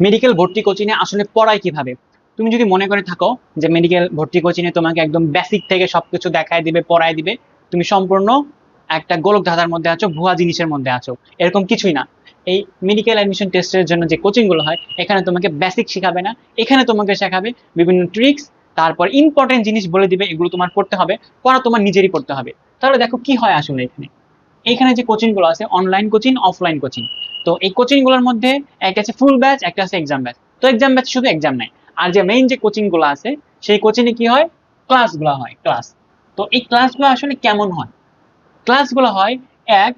Medical ভর্তি কোচিংয়ে আসলে পড়ায় কীভাবে? তুমি যদি মনে করে থাকো যে মেডিকেল ভর্তি কোচিংয়ে তোমাকে একদম বেসিক থেকে সবকিছু দেখায় দিবে, পড়ায় দিবে, তুমি সম্পূর্ণ একটা গোলক ধাঁধার মধ্যে আছো, ভুয়া জিনিসের মধ্যে আছো। এরকম কিছুই না। এই মেডিকেল অ্যাডমিশন টেস্টের জন্য যে কোচিংগুলো হয়, এখানে তোমাকে বেসিক শেখাবে না। এখানে তোমাকে শেখাবে বিভিন্ন ট্রিক্স তারপর ইম্পর্টেন্ট জিনিস বলে দিবে, এগুলো তোমার পড়তে হবে, পড়া তোমার নিজেরই পড়তে হবে। তাহলে দেখো কি হয় আসলে এখানে। এখানে যে কোচিংগুলো আছে অনলাইন কোচিং অফলাইন কোচিং তো এই কোচিংগুলোর মধ্যে একটা আছে ফুল ব্যাচ একটা আছে এক্সাম ব্যাচ তো এক্সাম ব্যাচ শুধু এক্সাম নাই। আর যে মেইন যে কোচিংগুলো আছে, সেই কোচিংয়ে কি হয়? ক্লাসগুলো হয় ক্লাস তো এই ক্লাসগুলো আসলে কেমন হয়? ক্লাসগুলো হয়, এক,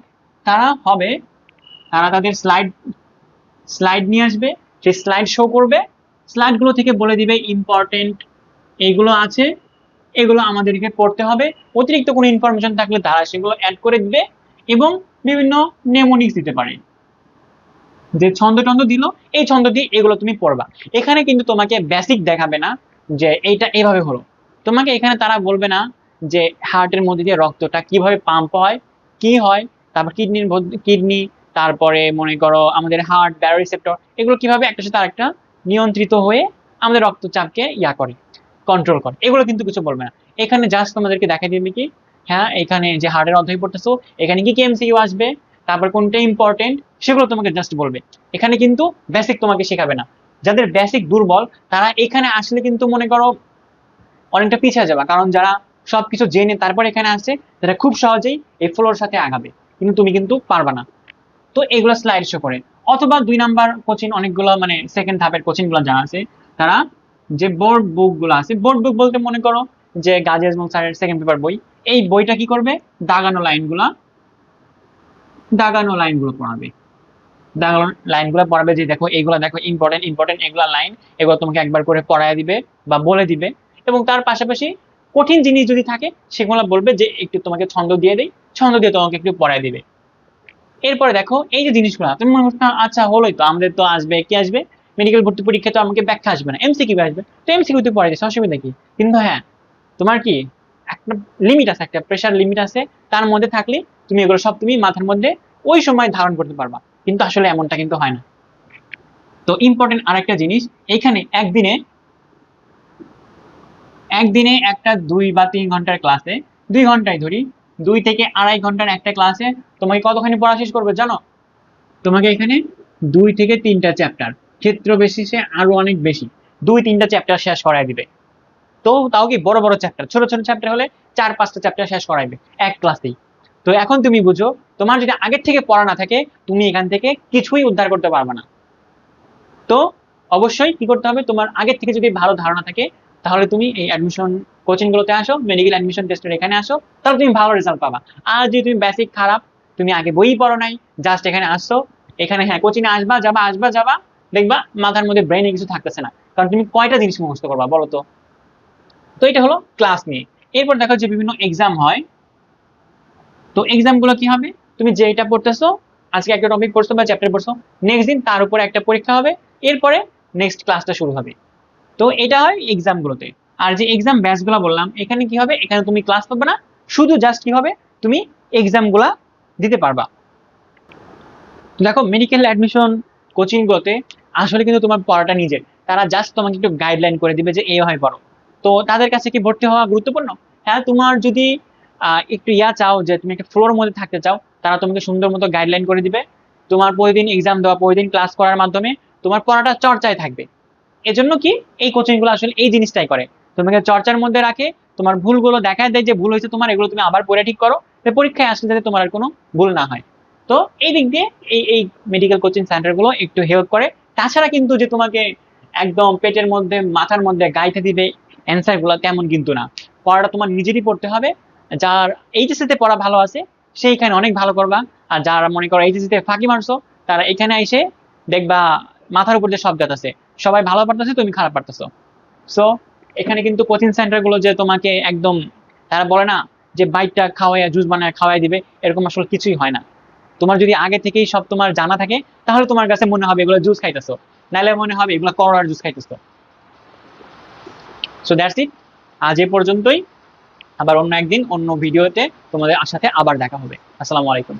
তারা হবে, তারা তাদের স্লাইড স্লাইড নিয়ে আসবে, সেই স্লাইড শো করবে স্লাইডগুলো থেকে বলে দিবে ইম্পর্টেন্ট এইগুলো আছে, এগুলো আমাদেরকে পড়তে হবে। অতিরিক্ত কোনো ইনফরমেশন থাকলে তারা সেগুলো অ্যাড করে দিবে এবং বিভিন্ন নেমোনিক্স দিতে পারে। যে ছন্দ টন্দ দিল, এই ছন্দ দিয়ে এগুলো তুমি পড়বা। এখানে কিন্তু তোমাকে বেসিক দেখাবে না যে এইটা এভাবে হলো। তোমাকে এখানে তারা বলবে না যে হার্টের মধ্যে দিয়ে রক্তটা কীভাবে পাম্প হয়, কি হয়, তারপর কিডনির কিডনি তারপরে মনে করো আমাদের হার্ট ব্যারোরিসেপ্টর এগুলো কীভাবে একটা সাথে আরেকটা নিয়ন্ত্রিত হয়ে আমাদের রক্তচাপকে ইয়া করে কন্ট্রোল করে। এগুলো কিন্তু কিছু বলবে না। এখানে জাস্ট তোমাদেরকে দেখা দিবে কি হ্যাঁ এখানে যে হার্টের অধ্যায় পড়তেছো, এখানে কি কি এমসিকিউ আসবে, তারপর কোনটা ইম্পর্টেন্ট সেগুলো তোমাকে জাস্ট বলবে। এখানে কিন্তু বেসিক তোমাকে শেখাবে না। যাদের বেসিক দুর্বল, তারা এখানে আসলে কিন্তু মনে করো অনেকটা পিছিয়ে যাবে। কারণ যারা সবকিছু জেনে তারপর এখানে আসছে তারা খুব সহজেই এই ফ্লোর সাথে আগাবে। কিন্তু তুমি কিন্তু পারবা না। তো এগুলো স্লাইড শো করে। অথবা দুই নাম্বার কোচিং অনেকগুলো মানে সেকেন্ড ধাপের কোচিংগুলো জানা আছে, তারা যে বোর্ড বুকগুলো আছে বোর্ড বুক বলতে মনে করো যে গাজী আজমল স্যারের সেকেন্ড পেপার বই। এই বইটা কি করবে? দাগানো লাইনগুলা দাগানো লাইনগুলো পড়াবে। দাগানো লাইনগুলো পড়াবে যে দেখো এগুলো দেখো ইম্পর্টেন্ট ইম্পর্টেন্ট এগুলো লাইন এগুলো তোমাকে একবার করে পড়ায় দিবে বা বলে দিবে। এবং তার পাশাপাশি কঠিন জিনিস যদি থাকে, সেগুলো বলবে যে একটু তোমাকে ছন্দ দিয়ে দেই, ছন্দ দিয়ে তোমাকে একটু পড়ায় দিবে। এরপরে দেখো, এই যে জিনিসগুলো, তুমি মনে করছ আচ্ছা হলোই তো, আমাদের তো আসবে, কি আসবে? মেডিকেল ভর্তি পরীক্ষা তো আমাকে ব্যাখ্যা আসবে না আসবে। তো অসুবিধা কি? কিন্তু হ্যাঁ তোমার কি একটা লিমিট আছে, একটা প্রেশার লিমিট আছে, তার মধ্যে থাকলে তুমি এগুলো সব তুমি মাথার মধ্যে ওই সময় ধারণ করতে পারবা। কিন্তু আসলে এমনটা কিন্তু হয় না। তো ইম্পর্টেন্ট আরেকটা জিনিস, এখানে একদিনে একদিনে একটা দুই বা তিন ঘণ্টার ক্লাসে দুই ঘন্টায় ধরি, দুই থেকে আড়াই ঘণ্টার একটা ক্লাসে তোমাকে কতখানি পড়া শেষ করবে জানো? তোমাকে এখানে দুই থেকে তিনটা চ্যাপ্টার ক্ষেত্র বেসিসে আরও অনেক বেশি, দুই তিনটা চ্যাপ্টার শেষ করাই দিবে। তো তাও কি বড় বড় চ্যাপ্টার ছোট ছোট চ্যাপ্টার হলে চার পাঁচটা চ্যাপ্টার শেষ করাইবে এক ক্লাসেই তো এখন তুমি বুঝো, তোমার যদি আগের থেকে পড়া না থাকে, তুমি এখান থেকে কিছুই উদ্ধার করতে পারবে না। তো অবশ্যই কি করতে হবে, তোমার আগের থেকে যদি ভালো ধারণা থাকে, তাহলে তুমি এই অ্যাডমিশন কোচিং গুলোতে আসো মেডিকেল অ্যাডমিশন টেস্টের এখানে আসো, তাহলে তুমি ভালো রেজাল্ট পাবা। আর যদি তুমি বেসিক খারাপ, তুমি আগে বই পড়ো নাই জাস্ট এখানে আসছো, এখানে হ্যাঁ কোচিং এ আসবা, যাবা আসবা, যাবা, দেখবা মাথার মধ্যে ব্রেনে কিছু থাকতেছে না। কারণ তুমি কয়টা জিনিস মুখস্থ করবা, বলো তো? তো এটা হলো ক্লাস নিয়ে। এরপর দেখো যে বিভিন্ন এক্সাম হয় তো এক্সামগুলো কি হবে? তুমি যেটা পড়তেছো, আজকে একটা টপিক পড়ছো বা চ্যাপ্টার পড়ছো নেক্সট দিন তার উপরে একটা পরীক্ষা হবে, এরপরে নেক্সট ক্লাসটা শুরু হবে। তো এটা হয় এক্সাম গুলোতে। আর যে এক্সাম ব্যাচগুলো বললাম, এখানে কি হবে? এখানে তুমি ক্লাস পাবে না। শুধু জাস্ট কি হবে? তুমি এক্সামগুলা দিতে পারবা। দেখো মেডিকেল অ্যাডমিশন কোচিং গুলোতে আসলে কিন্তু তোমার পড়াটা নিজের। তারা জাস্ট তোমাকে একটু গাইডলাইন করে দিবে যে এই হয় পড়ো। তো তাদের কাছে কি ভর্তি হওয়া গুরুত্বপূর্ণ? হ্যাঁ তোমার যদি একটু ইয়া চাও যে তুমি একটা ফ্লোর মধ্যে থাকতে চাও, তারা তোমাকে সুন্দর মতো গাইডলাইন করে দিবে। তোমার প্রতিদিন এক্সাম দেওয়া, প্রতিদিন ক্লাস করার মাধ্যমে তোমার পড়াটা চর্চায় থাকবে। এজন্য কি? এই কোচিংগুলো আসলে এই জিনিসটাই করে। তোমাকে চর্চার মধ্যে রাখে, তোমার ভুলগুলো দেখায় দেয়, যে ভুল হয়েছে তোমার, এগুলো তুমি আবার পড়ে ঠিক করো পরীক্ষায় আসলে যাতে তোমার আর কোনো ভুল না হয়। তো এই দিক দিয়ে এই এই মেডিকেল কোচিং সেন্টারগুলো একটু হেল্প করে। তাছাড়া কিন্তু যে তোমাকে একদম পেটের মধ্যে, মাথার মধ্যে গাইতে দিবে অ্যান্সারগুলো তেমন কিন্তু না। পড়াটা তোমার নিজেরই পড়তে হবে যার এইচএসসি তে পড়া ভালো আছে সেইখানে অনেক ভালো করবা। আর যারা মনে করো এইচএসসি তে ফাঁকি মারছো, তারা এখানে এসে দেখবা মাথার উপর যে শব্দ আছে, সবাই ভালো পারতেছে, তুমি খারাপ পারতেছো। সো এখানে কিন্তু কোচিং সেন্টারগুলো যে তোমাকে একদম, তারা বলে না যে বাইকটা খাওয়াইয়া জুস বানায় খাওয়াই দিবে, এরকম আসলে কিছুই হয় না। তোমার যদি আগে থেকেই সব তোমার জানা থাকে, তাহলে তোমার কাছে মনে হবে এগুলো জুস খাইতেছো। নাহলে মনে হবে এগুলো করোনার জুস খাইতেছো। সো দ্যাটস ইট আজ এ পর্যন্তই। আবার অন্য একদিন অন্য ভিডিওতে তোমাদের সাথে আবার দেখা হবে। আসসালামু আলাইকুম।